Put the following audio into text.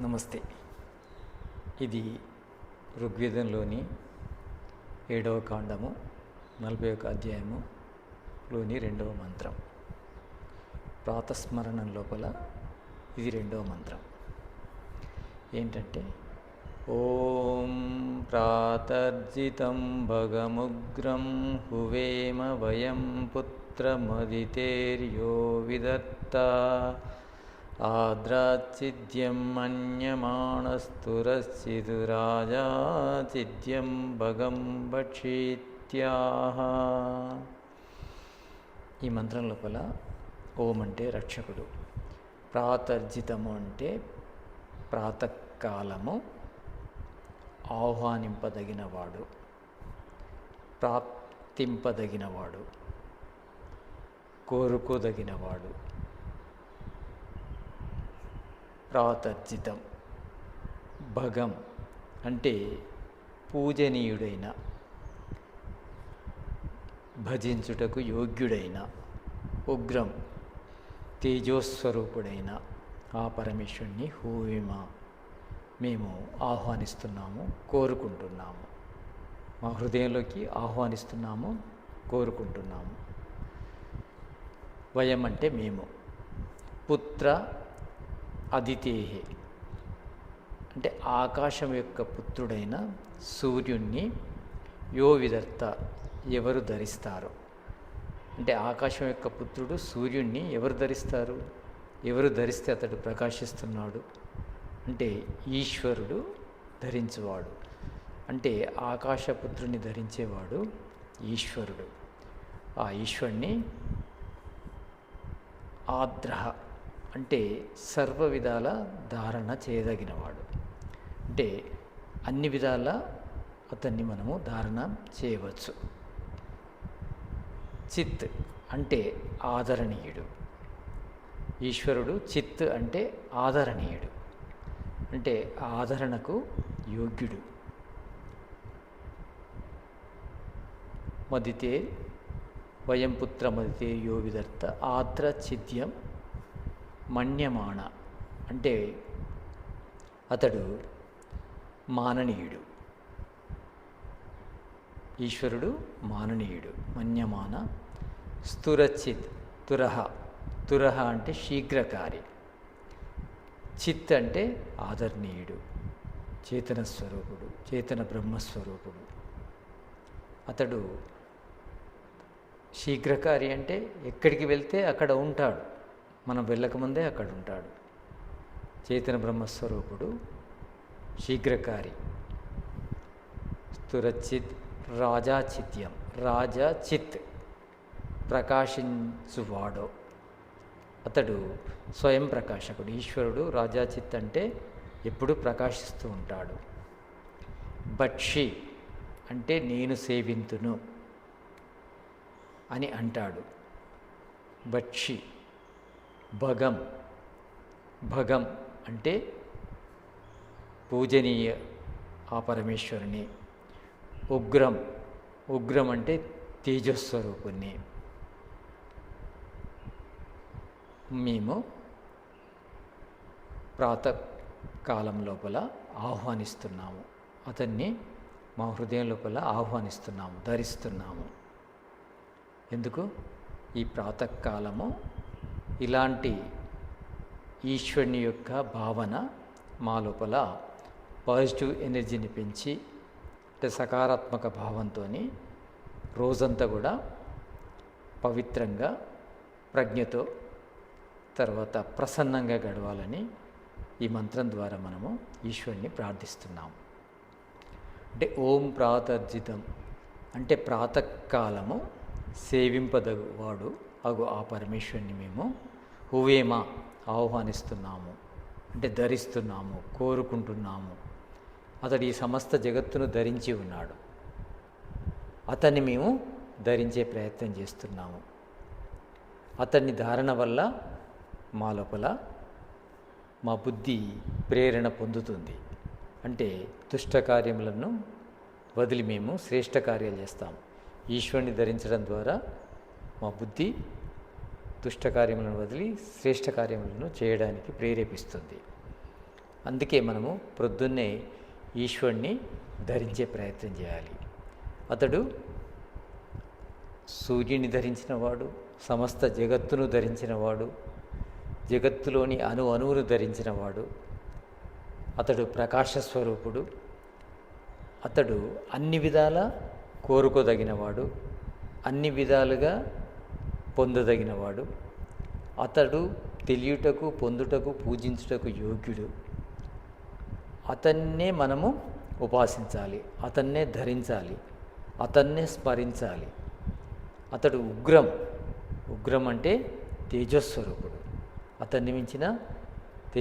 నమస్తే. ఇది ఋగ్వేదంలోని ఏడవ కాండము నలభై ఒక అధ్యాయములోని రెండవ మంత్రం. ప్రాతస్మరణం లోపల ఇది రెండవ మంత్రం. ఏంటంటే ఓం ప్రాతర్జితం భగముగ్రం హువేమ వయం పుత్రమదితేర్యో విదత్త ఆద్రాచిద్యం మన్యమాణస్తురశ్చిదురాజాచిద్యం భగం భక్షీత్యాహ ఈ మంత్రం లోపల ఓం అంటే రక్షకుడు ప్రాతర్జితము అంటే ప్రాతకాలము ఆహ్వానింపదగినవాడు ప్రాప్తింపదగినవాడు కోరుకోదగినవాడు. ప్రాతర్జితం భగం అంటే పూజనీయుడైన భజించుటకు యోగ్యుడైన ఉగ్రం తేజోస్వరూపుడైన ఆ పరమేశ్వరుణ్ణి హూవిమ మేము ఆహ్వానిస్తున్నాము కోరుకుంటున్నాము. మా హృదయంలోకి ఆహ్వానిస్తున్నాము కోరుకుంటున్నాము. వయం అంటే మేము. పుత్ర అదితేహే. అంటే ఆకాశం యొక్క పుత్రుడైన సూర్యుణ్ణి యో విదర్త ఎవరు ధరిస్తారు? అంటే ఆకాశం యొక్క పుత్రుడు సూర్యుణ్ణి ఎవరు ధరిస్తారు? ఎవరు ధరిస్తే అతడు ప్రకాశిస్తున్నాడు? అంటే ఈశ్వరుడు ధరించువాడు. అంటే ఆకాశపుత్రుని ధరించేవాడు ఈశ్వరుడు. ఆ ఈశ్వరుణ్ణి ఆద్రహ అంటే సర్వ విధాల ధారణ చేయదగినవాడు. అంటే అన్ని విధాల అతన్ని మనము ధారణ చేయవచ్చు. చిత్ అంటే ఆదరణీయుడు. ఈశ్వరుడు చిత్ అంటే ఆదరణీయుడు. అంటే ఆదరణకు యోగ్యుడు. మదితే వయం పుత్ర మదితే యోవిదర్త ఆద్ర చిద్యం మణ్యమాణ అంటే అతడు మాననీయుడు. ఈశ్వరుడు మాననీయుడు. మన్యమాన స్థురచిత్ తురహ. తురహ అంటే శీఘ్రకారి. చిత్ అంటే ఆదరణీయుడు. చేతన స్వరూపుడు చేతన బ్రహ్మస్వరూపుడు అతడు శీఘ్రకారి అంటే ఎక్కడికి వెళ్తే అక్కడ ఉంటాడు. మనం వెళ్ళకముందే అక్కడ ఉంటాడు. చేతన బ్రహ్మస్వరూపుడు శీఘ్రకారి. స్థురచిత్ రాజాచిత్యం రాజా చిత్ ప్రకాశించువాడో. అతడు స్వయం ప్రకాశకుడు ఈశ్వరుడు రాజాచిత్ అంటే ఎప్పుడు ప్రకాశిస్తూ ఉంటాడు. బక్షి అంటే నేను సేవింతును అని అంటాడు. బక్షి భగం. భగం అంటే పూజనీయ ఆ పరమేశ్వరుని. ఉగ్రం. ఉగ్రం అంటే తేజస్వరూపుణ్ణి. మేము ప్రాతకాలం లోపల ఆహ్వానిస్తున్నాము. అతన్ని మా హృదయం లోపల ఆహ్వానిస్తున్నాము ధరిస్తున్నాము. ఎందుకు? ఈ ప్రాతకాలము ఇలాంటి ఈశ్వరుని యొక్క భావన మా లోపల పాజిటివ్ ఎనర్జీని పెంచి అంటే సకారాత్మక భావంతో రోజంతా కూడా పవిత్రంగా ప్రజ్ఞతో తర్వాత ప్రసన్నంగా గడవాలని ఈ మంత్రం ద్వారా మనము ఈశ్వరుని ప్రార్థిస్తున్నాం. అంటే ఓం ప్రాతర్జితం అంటే ప్రాతకాలము సేవింపదవాడు అగు ఆ పరమేశ్వరుని మేము హువేమా ఆహ్వానిస్తున్నాము అంటే ధరిస్తున్నాము కోరుకుంటున్నాము. అతడు ఈ సమస్త జగత్తును ధరించి ఉన్నాడు. అతన్ని మేము ధరించే ప్రయత్నం చేస్తున్నాము. అతన్ని ధారణ వల్ల మా లోపల మా బుద్ధి ప్రేరణ పొందుతుంది. అంటే దుష్ట కార్యములను వదిలి మేము శ్రేష్ట కార్యాలు చేస్తాం ఈశ్వరుని ధరించడం ద్వారా మా బుద్ధి దుష్ట కార్యములను వదిలి శ్రేష్ట కార్యములను చేయడానికి ప్రేరేపిస్తుంది. అందుకే మనము ప్రొద్దున్నే ఈశ్వరుణ్ణి ధరించే ప్రయత్నం చేయాలి. అతడు సూర్యుని ధరించినవాడు సమస్త జగత్తును ధరించినవాడు జగత్తులోని అణు అణువును ధరించినవాడు అతడు ప్రకాశ స్వరూపుడు అతడు అన్ని విధాల కోరుకోదగినవాడు అన్ని విధాలుగా పొందదగినవాడు. అతడు తెలియుటకు పొందుటకు పూజించుటకు యోగ్యుడు. అతన్నే మనము ఉపాసించాలి అతన్నే ధరించాలి అతన్నే స్మరించాలి. అతడు ఉగ్రం ఉగ్రం అంటే తేజస్వరూపుడు. అతన్ని మించిన